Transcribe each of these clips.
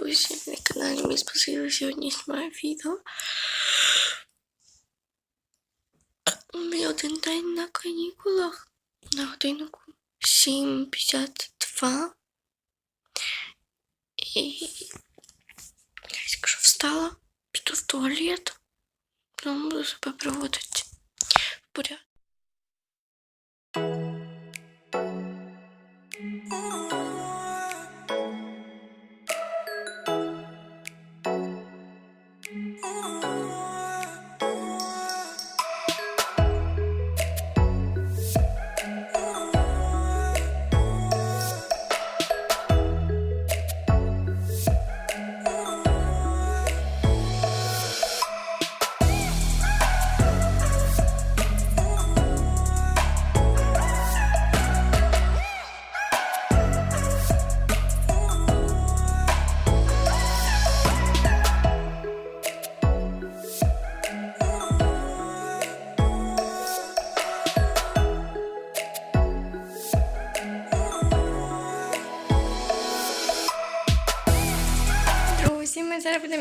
Мені спасибо, сьогодні знімаю відео. Мій один день на канікулах на годиннику 7.52. І я якщо встала, піду в туалет, потім буду себе приводити в порядок.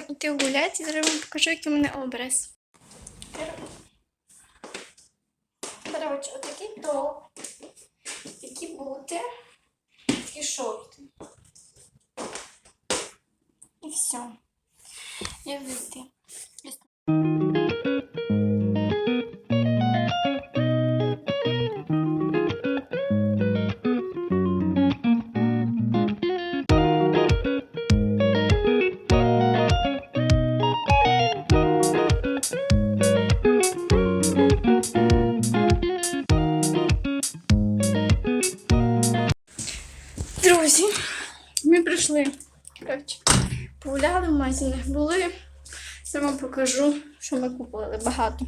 Будемо йти гуляти зараз вам покажу, який у мене образ. Коротше, отакий топ, такі бути, такі шорти. І все. Я вийти. Прийшли. Коротше, погуляли в магазинах були. Зараз вам покажу, що ми купили багато.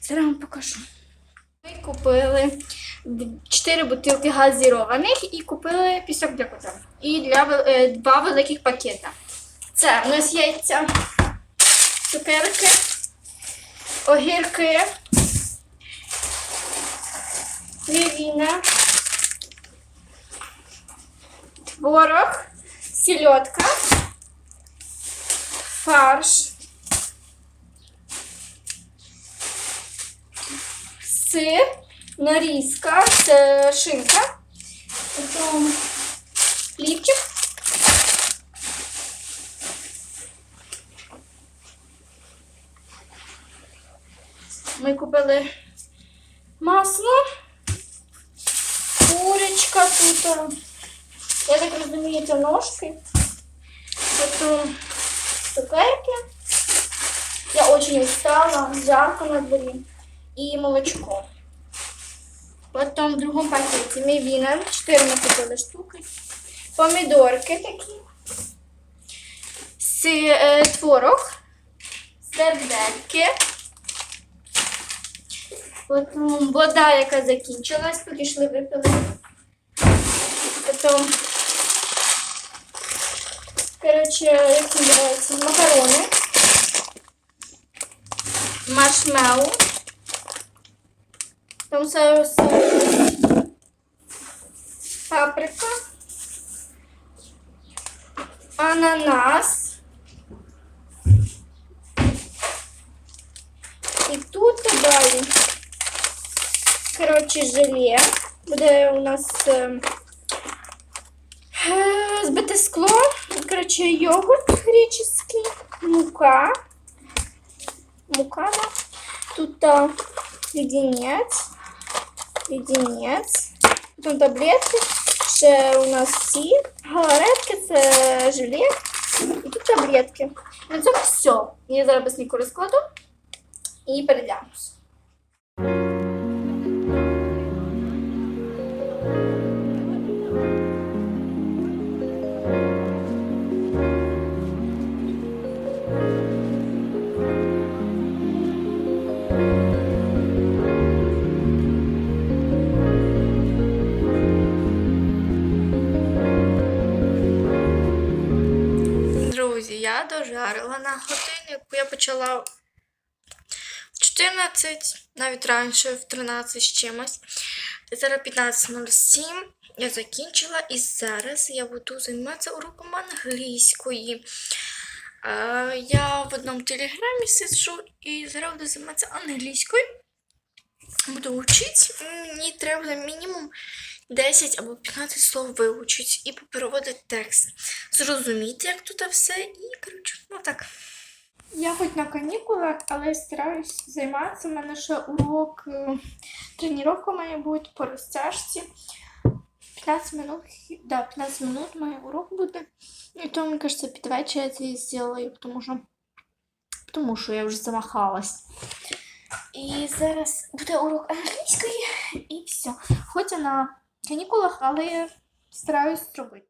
Зараз вам покажу. Ми купили 4 бутилки газірованих і купили пісок для кота. І для е, два великих пакета. Це у нас яйця, цукерки, огірки, лівіна, творог, селедка, фарш, сир, нарізка, шинка, потім хлібчик. Ми купили масло, курочка тут. Я так розумію, це ножки. Потім цукерки. Я очень устала, жарко на дворі. І молочко. Потім в другому пакеті мівіна. Чотири ми купили штуки. Помідорки такі. Си, е, творог. Сердельки. Потім вода, яка закінчилась, підійшли, випили. Потом, короче, як називається, макарони, маршмеллоу, там соус, паприка, ананас. І тут далі, короче, желе. Буде у нас Е, Збите скло, коротше, йогурт греческий, мука. Мука, да. Тут а, леденець, леденець, потім таблетки, ще у нас ці галаретки, це желе, і тут таблетки. На цьому все. Я зараз быстренько розкладу і перейдемось. На годиннику. Я почала в 14, навіть раніше, в 13 з чимось. Зараз 15.07. Я закінчила і зараз я буду займатися уроком англійської. Е, я в одному телеграмі сиджу і зараз буду займатися англійською. Буду вчити. Мені треба мінімум 10 або 15 слов вивчити і попереводити текст. Зрозуміти, як тут все, і коротше, ну так. Я хоч на канікулах, але стараюсь займатися. У мене ще урок, е, тренування має бути по розтяжці. 15 минут, да, 15 минут має урок буде. І то, мені кажется, під вечір я це зроблю, тому що, тому що я вже замахалась. І зараз буде урок англійської і все. Хоч на канікулах, але я стараюсь зробити.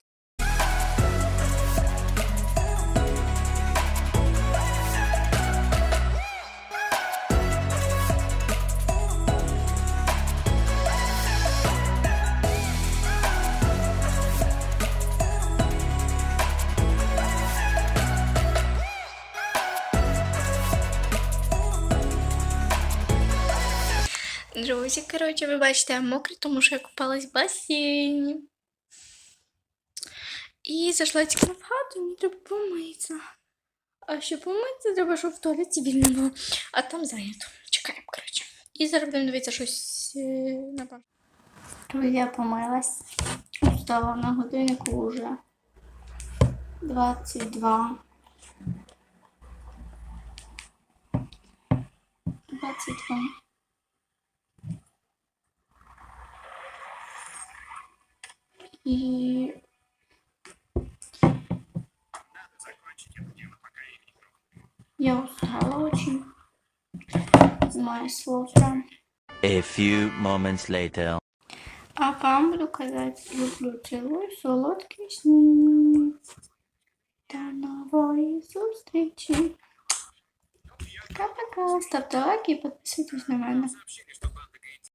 Друзі, коротше, ви бачите, я мокрий, тому що я купалась в басейні. І зайшла тільки в хату, мені треба помитися. А щоб помитися, треба, щоб в туалеті вільно було. А там зайнято. Чекаємо, коротше. І зараз будемо дивитися щось е, на бар. Я помилась. Встала на годиннику вже 22. 22. И я устала очень. Знаю слов прям. A few moments later. А вам буду казати, люблю, цілую, солодкий сніг. До нової зустрічі. Пока-пока. Ставте лайки і підписуйтесь на мене.